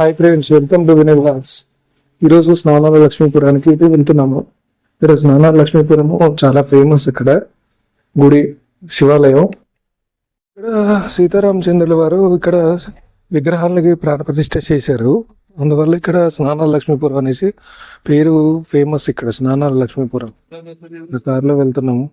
Hi friends welcome to Vinay vlogs. ఈరోజు స్నానాల లక్ష్మీపురానికి అయితే వెళ్తున్నాము. ఇక్కడ స్నానాల లక్ష్మీపురం చాలా ఫేమస్ ఇక్కడ గుడి శివాలయం. ఇక్కడ సీతారామచంద్రుల వారు ఇక్కడ విగ్రహాలకి ప్రాణప్రతిష్ఠ చేశారు. అందువల్ల ఇక్కడ స్నానాల లక్ష్మీపురం అనేసి పేరు ఫేమస్ ఇక్కడ స్నానాల లక్ష్మీపురం కారులో వెళ్తున్నాము.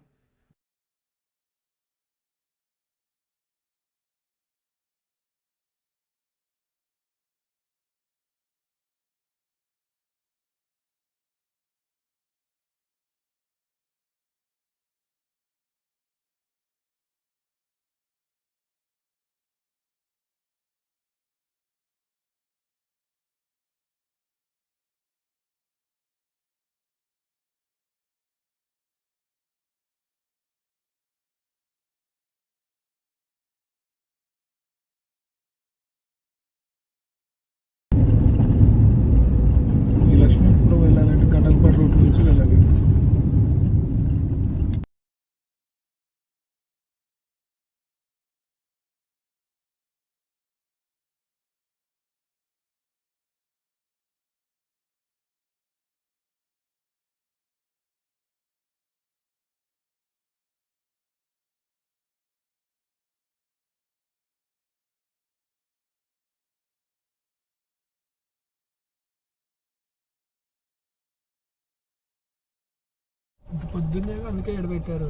ఇంత పొద్దున్నే అందుకే ఎడబెట్టారు.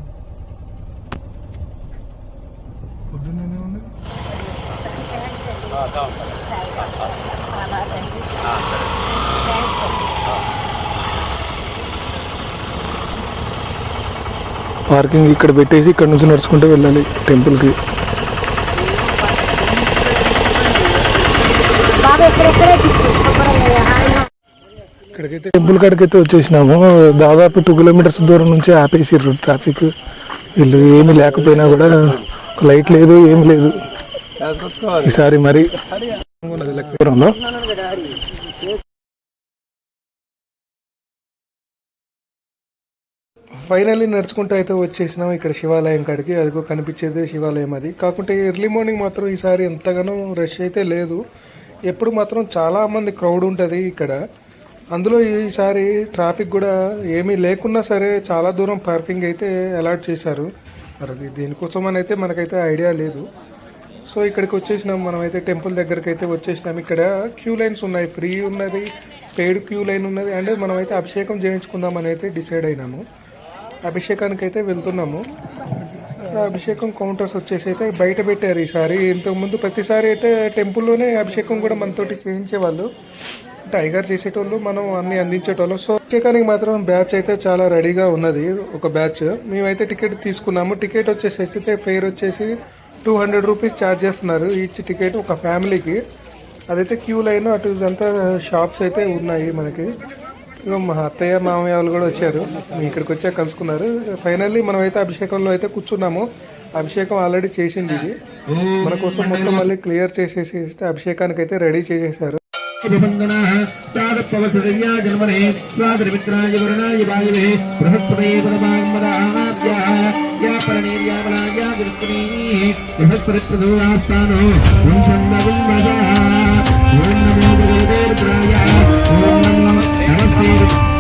పొద్దున్నే ఉంది. పార్కింగ్ ఇక్కడ పెట్టేసి ఇక్కడ నుంచి నడుచుకుంటూ వెళ్ళాలి టెంపుల్కి. ఇక్కడికైతే టెంపుల్ కాడికైతే వచ్చేసినాము. దాదాపు టూ కిలోమీటర్స్ దూరం నుంచి ఆపేసిర్రు ట్రాఫిక్ వీళ్ళు ఏమీ లేకపోయినా కూడా లైట్ లేదు ఏమి లేదు. ఈసారి మరి దూరంలో. ఫైనల్లీ నడుచుకుంటూ అయితే వచ్చేసినాం ఇక్కడ శివాలయం కాడికి. అదిగో కనిపించేదే శివాలయం అది. కాకుంటే ఎర్లీ మార్నింగ్ మాత్రం ఈసారి ఎంతగానో రష్ అయితే లేదు. ఎప్పుడు మాత్రం చాలా మంది క్రౌడ్ ఉంటుంది ఇక్కడ. అందులో ఈసారి ట్రాఫిక్ కూడా ఏమీ లేకున్నా సరే చాలా దూరం పార్కింగ్ అయితే అలాట్ చేశారు. మరి అది దీనికోసం అని అయితే మనకైతే ఐడియా లేదు. సో ఇక్కడికి వచ్చేసినాం. మనం అయితే టెంపుల్ దగ్గరికి అయితే వచ్చేసినాం. ఇక్కడ క్యూ లైన్స్ ఉన్నాయి. ఫ్రీ ఉన్నది పెయిడ్ క్యూ లైన్ ఉన్నది. అండ్ మనం అయితే అభిషేకం చేయించుకుందామని అయితే డిసైడ్ అయినాము. అభిషేకానికి అయితే వెళ్తున్నాము. అభిషేకం కౌంటర్స్ వచ్చేసి అయితే బయట పెట్టారు ఈసారి. ఇంతకుముందు ప్రతిసారి అయితే టెంపుల్లోనే అభిషేకం కూడా మనతోటి చేయించేవాళ్ళు. టైగర్ చేసేటోళ్ళు మనం అన్ని అందించేటోళ్ళం. సో అభిషేకానికి మాత్రం బ్యాచ్ అయితే చాలా రెడీగా ఉన్నది ఒక బ్యాచ్. మేమైతే టికెట్ తీసుకున్నాము. టికెట్ వచ్చేసి అయితే ఫేర్ వచ్చేసి టూ హండ్రెడ్ రూపీస్ ఛార్జ్ చేస్తున్నారు ఈచ్ టికెట్ ఒక ఫ్యామిలీకి. అదైతే క్యూ లైన్ అటు ఇదంతా షాప్స్ అయితే ఉన్నాయి మనకి. మా అత్తయ్య మామయ్య వాళ్ళు కూడా వచ్చారు. ఇక్కడికి వచ్చే కలుసుకున్నారు. ఫైనల్లీ మనం అయితే అభిషేకంలో అయితే కూర్చున్నాము. అభిషేకం ఆల్రెడీ చేసింది ఇది. మన కోసం మొత్తం మళ్ళీ క్లియర్ చేసేసి అభిషేకానికి అయితే రెడీ చేసేసారు. నిబంధనాः ప్రాగపవసదయ్యా జన్మనే స్వాదరిమిత్రాయ వరుణాయ వాయువే బృహస్పతయే పరమాత్మదానాద్యాः యా పరనీర్యామలాయ విష్ణునీ బృహస్పతిప్రదోదాస్థానో వంశన్నవిన్వసः ఓం నమో భగవతే ఓం నమో నమస్తే సదం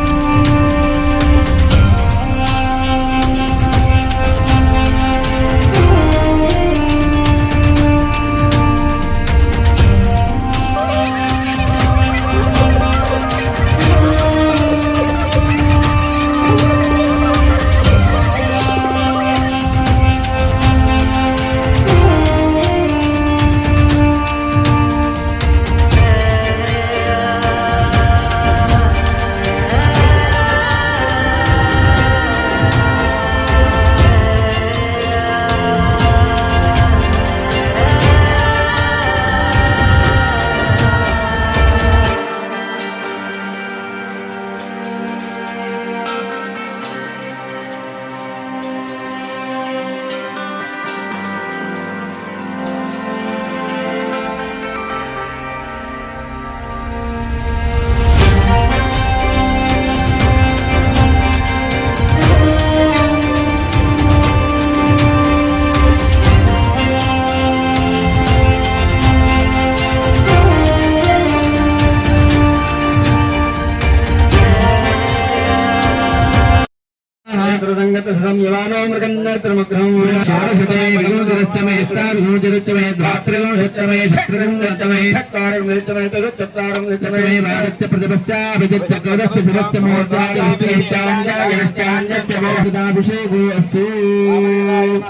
తరుచత్తారం నిత్తమే భారత్య ప్రతిపశ్చాభిజిత్య కవదస్య శివస్య మూర్ధాయ విష్ణుశ్చాంజశ్చాంజశ్చమోహితాభిషేకో అస్తు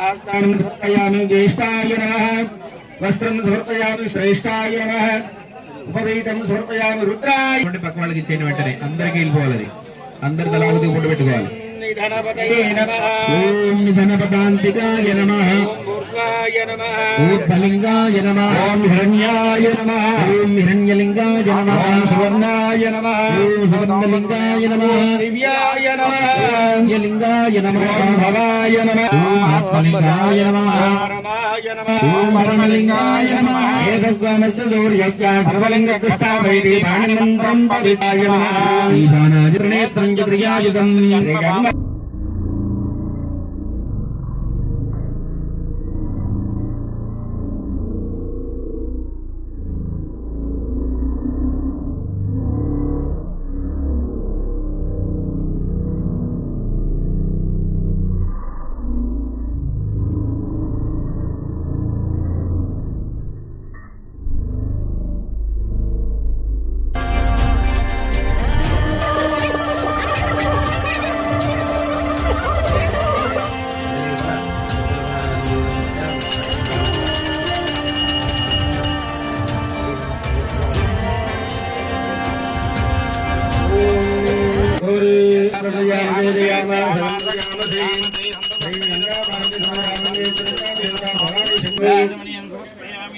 ఆస్థానం సమర్పయామి జ్యేష్ఠాయ నమః వస్త్రం సమర్పయామి శ్రేష్ఠాయ నమః ఉపవీతం సమర్పయామి రుద్రాయ పక్క వాళ్ళకి ఇచ్చేయండి వెంటనే అందరికీ వెళ్ళిపోవాలి అది. అందరు తలాగు దిగుండు పెట్టుకోవాలి ఓం నిధనపదాంతికాయ నమ. ఊర్ధలింగాయ నమ. ఓం హిరణ్యాయ నమ. ఓం హిరణ్యలింగాయ నమ. ఓం సువర్ణాయ నమ. ఓం సువర్ణలింగాయ నమ. దివ్యాయ నమ. లింగాయ నమ. ఓం భవాయ నమ. ఓం ఆత్మలింగాయ నమ. ఓం పరమలింగాయ నమ. సర్వలింగ కృష్ణాభైది ప్రాణిమంత్రం పవితాయ నమ. ఈశానాజినేత్రం చ త్రియాయుధం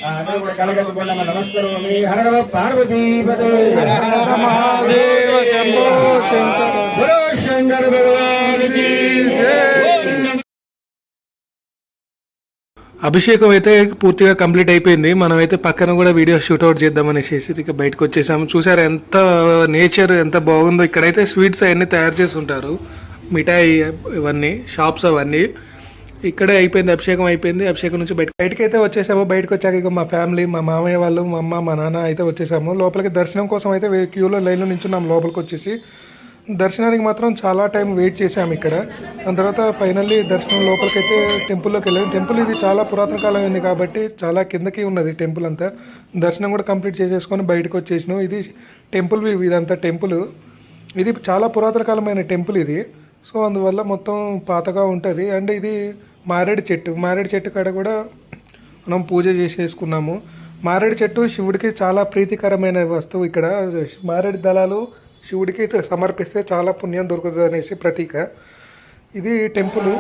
శ్రీగంగ నమస్కరోమి హర నమ పార్వతీపదే మహాదేవ శంభో శంకర. బలో శంకర భగవానికి అభిషేకం అయితే పూర్తిగా కంప్లీట్ అయిపోయింది. మనమైతే పక్కన కూడా వీడియో షూట్అవుట్ చేద్దామనేసి ఇక బయటకు వచ్చేసాము. చూసారు ఎంత నేచర్ ఎంత బాగుందో. ఇక్కడైతే స్వీట్స్ అవన్నీ తయారు చేసి ఉంటారు. మిఠాయి ఇవన్నీ షాప్స్ అవన్నీ. ఇక్కడే అయిపోయింది అభిషేకం అయిపోయింది అభిషేకం నుంచి బయట బయటకి అయితే వచ్చేసాము. బయటకు వచ్చాక ఇక మా ఫ్యామిలీ మా మామయ్య వాళ్ళు మా అమ్మ మా నాన్న అయితే వచ్చేసాము. లోపలికి దర్శనం కోసం అయితే క్యూలో లైన్లో నించున్నాం లోపలికి వచ్చేసి దర్శనానికి మాత్రం చాలా టైం వెయిట్ చేసాము ఇక్కడ. దాని తర్వాత ఫైనల్లీ దర్శనం లోపలికి అయితే టెంపుల్లోకి వెళ్ళాము టెంపుల్ ఇది చాలా పురాతన కాలం ఉంది కాబట్టి చాలా కిందకి ఉన్నది టెంపుల్ అంతా. దర్శనం కూడా కంప్లీట్ చేసేసుకొని బయటకు వచ్చేసినాం ఇది టెంపుల్ ఇదంతా టెంపుల్. ఇది చాలా పురాతన కాలమైన టెంపుల్ ఇది. సో అందువల్ల మొత్తం పాతగా ఉంటుంది. అండ్ ఇది మారేడు చెట్టు మారేడు చెట్టు కాడ కూడా మనం పూజ చేసేసుకున్నాము. మారేడు చెట్టు శివుడికి చాలా ప్రీతికరమైన వస్తువు ఇక్కడ. మారేడు దళాలు శివుడికి సమర్పిస్తే చాలా పుణ్యం దొరుకుతుంది అనేసి ప్రతీక. ఇది టెంపుల్.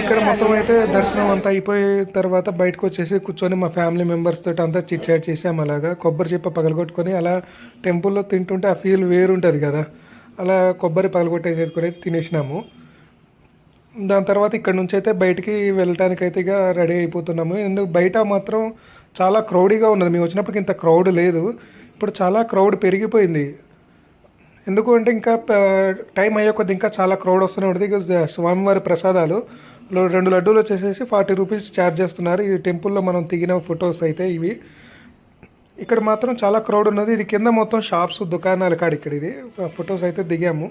ఇక్కడ మొత్తం అయితే దర్శనం అంతా అయిపోయిన తర్వాత బయటకు వచ్చేసి కూర్చొని మా ఫ్యామిలీ మెంబర్స్ తోటి అంతా చిట్ చాట్ చేసాము అలాగా. కొబ్బరి చిప్ప పగలగొట్టుకొని అలా టెంపుల్లో తింటుంటే ఆ ఫీల్ వేరుంటుంది కదా. అలా కొబ్బరి పగలగొట్టేసేసుకొని తినేసినాము. దాని తర్వాత ఇక్కడ నుంచి అయితే బయటికి వెళ్ళటానికి అయితే ఇక రెడీ అయిపోతున్నాము. ఎందుకు బయట మాత్రం చాలా క్రౌడీగా ఉన్నది. మేము వచ్చినప్పటికి ఇంత క్రౌడ్ లేదు. ఇప్పుడు చాలా క్రౌడ్ పెరిగిపోయింది. ఎందుకు అంటే ఇంకా టైం అయ్యే కొద్ది ఇంకా చాలా క్రౌడ్ వస్తూనే ఉంటుంది. స్వామివారి ప్రసాదాలు. రెండు లడ్డూలు వచ్చేసేసి ఫార్టీ రూపీస్ ఛార్జ్ చేస్తున్నారు. ఈ టెంపుల్లో మనం దిగిన ఫొటోస్ అయితే ఇవి. ఇక్కడ మాత్రం చాలా క్రౌడ్ ఉన్నది. ఇది కింద మొత్తం షాప్స్ దుకాణాలు కాడ ఇక్కడ ఇది. ఫొటోస్ అయితే దిగాము.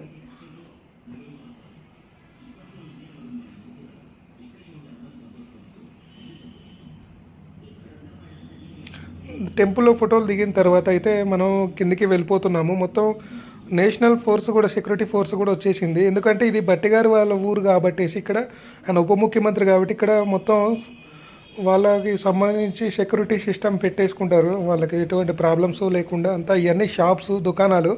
టెంపుల్లో ఫోటోలు దిగిన తర్వాత అయితే మనం కిందికి వెళ్ళిపోతున్నాము. మొత్తం నేషనల్ ఫోర్స్ కూడా సెక్యూరిటీ ఫోర్స్ కూడా వచ్చేసింది. ఎందుకంటే ఇది బట్టిగారు వాళ్ళ ఊరు కాబట్టి ఇక్కడ ఆయన ఉప ముఖ్యమంత్రి కాబట్టి ఇక్కడ మొత్తం వాళ్ళకి సంబంధించి సెక్యూరిటీ సిస్టమ్ పెట్టేసుకుంటారు. వాళ్ళకి ఎటువంటి ప్రాబ్లమ్స్ లేకుండా అంతా ఇవన్నీ షాప్స్ దుకాణాలు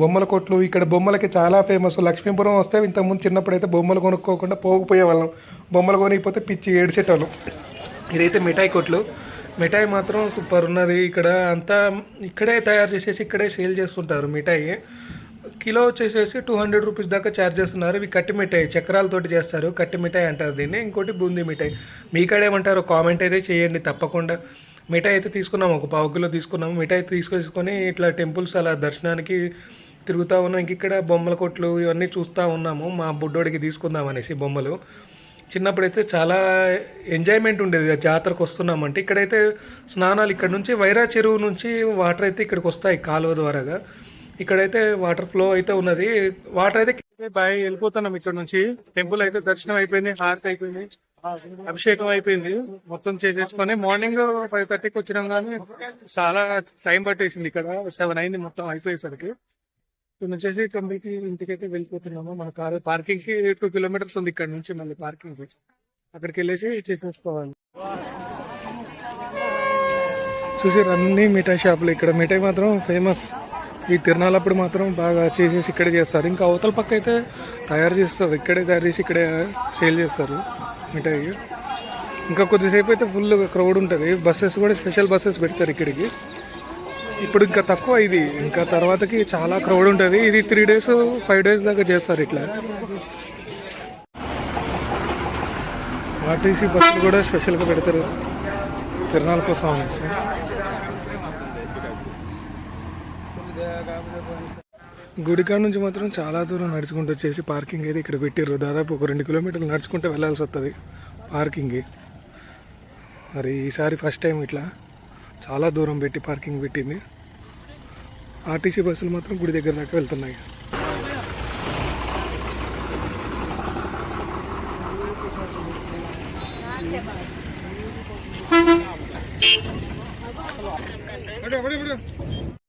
బొమ్మల కొట్లు. ఇక్కడ బొమ్మలకి చాలా ఫేమస్. లక్ష్మీపురం వస్తే ఇంతకుముందు చిన్నప్పుడు అయితే బొమ్మలు కొనుక్కోకుండా పోకపోయే వాళ్ళం బొమ్మలు కొనిపోతే పిచ్చి ఏడిసేటోళ్ళం ఇదైతే మిఠాయి కొట్లు. మిఠాయి మాత్రం సూపర్ ఉన్నది. ఇక్కడ అంతా ఇక్కడే తయారు చేసేసి ఇక్కడే సేల్ చేస్తుంటారు మిఠాయి. కిలో వచ్చేసేసి టూ హండ్రెడ్ రూపీస్ దాకా ఛార్జ్ చేస్తున్నారు. ఇవి కట్టి మిఠాయి చక్రాలతోటి చేస్తారు. కట్టి మిఠాయి అంటారు దీన్ని. ఇంకోటి బూందీ మిఠాయి. మీ కాడేమంటారు కామెంట్ అయితే చేయండి తప్పకుండా. మిఠాయి అయితే తీసుకున్నాము ఒక పావు కిలో తీసుకున్నాము మిఠాయి తీసుకొని ఇట్లా టెంపుల్స్ అలా దర్శనానికి తిరుగుతూ ఉన్నాం. ఇంక ఇక్కడ బొమ్మల కొట్లు ఇవన్నీ చూస్తూ ఉన్నాము. మా బుడ్డోడికి తీసుకుందాం అనేసి బొమ్మలు. చిన్నప్పుడైతే చాలా ఎంజాయ్మెంట్ ఉండేది. జాతరకు వస్తున్నామంటే ఇక్కడైతే స్నానాలు ఇక్కడ నుంచి వైరా చెరువు నుంచి వాటర్ అయితే ఇక్కడికి వస్తాయి కాలువ ద్వారాగా. ఇక్కడైతే వాటర్ ఫ్లో అయితే ఉన్నది. వాటర్ అయితే బాయ్ వెళ్ళిపోతున్నాం ఇక్కడ నుంచి. టెంపుల్ అయితే దర్శనం అయిపోయింది హార్ట్ అయిపోయింది అభిషేకం అయిపోయింది. మొత్తం చేసేసుకొని మార్నింగ్ ఫైవ్ థర్టీకి వచ్చినాం కానీ చాలా టైం పట్టేసింది ఇక్కడ. సెవెన్ అయింది మొత్తం అయిపోయేసరికి. ఇక్కడ వచ్చేసి తొమ్మిదికి ఇంటికైతే వెళ్ళిపోతున్నాము. మన కార్ పార్కింగ్కి టూ కిలోమీటర్స్ ఉంది ఇక్కడ నుంచి మళ్ళీ పార్కింగ్కి. అక్కడికి వెళ్ళేసి చేసేసుకోవాలి. చూసారు అన్ని మిఠాయి షాపులు. ఇక్కడ మిఠాయి మాత్రం ఫేమస్ ఈ తిరణాలప్పుడు మాత్రం బాగా చేసేసి ఇక్కడే చేస్తారు. ఇంకా అవతల పక్క అయితే తయారు చేస్తారు. ఇక్కడే తయారు చేసి ఇక్కడే సేల్ చేస్తారు మిఠాయి. ఇంకా కొద్దిసేపు అయితే ఫుల్ క్రౌడ్ ఉంటుంది. బస్సెస్ కూడా స్పెషల్ బస్సెస్ పెడతారు ఇక్కడికి. ఇప్పుడు ఇంకా తక్కువ ఇది. ఇంకా తర్వాతకి చాలా క్రౌడ్ ఉంటుంది. ఇది త్రీ డేస్ ఫైవ్ డేస్ దాకా చేస్తారు ఇట్లా. ఆర్టీసీ బస్సులు కూడా స్పెషల్గా పెడతారు. తిరణాల కోసం అనేసి గుడికాడ నుంచి మాత్రం చాలా దూరం నడుచుకుంటూ వచ్చేసి పార్కింగ్ అయితే ఇక్కడ పెట్టారు దాదాపు ఒక రెండు కిలోమీటర్లు నడుచుకుంటూ వెళ్ళాల్సి వస్తుంది పార్కింగ్కి మరి ఈసారి ఫస్ట్ టైం ఇట్లా. చాలా దూరం పెట్టి పార్కింగ్ పెట్టింది ఆర్టీసీ బస్సులు మాత్రం గుడి దగ్గర దాకా వెళ్తున్నాయి.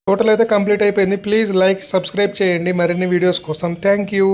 టోటల్ అయితే కంప్లీట్ అయిపోయింది. ప్లీజ్ లైక్ సబ్స్క్రైబ్ చేయండి. మరిన్ని వీడియోస్ కోసం. Thank you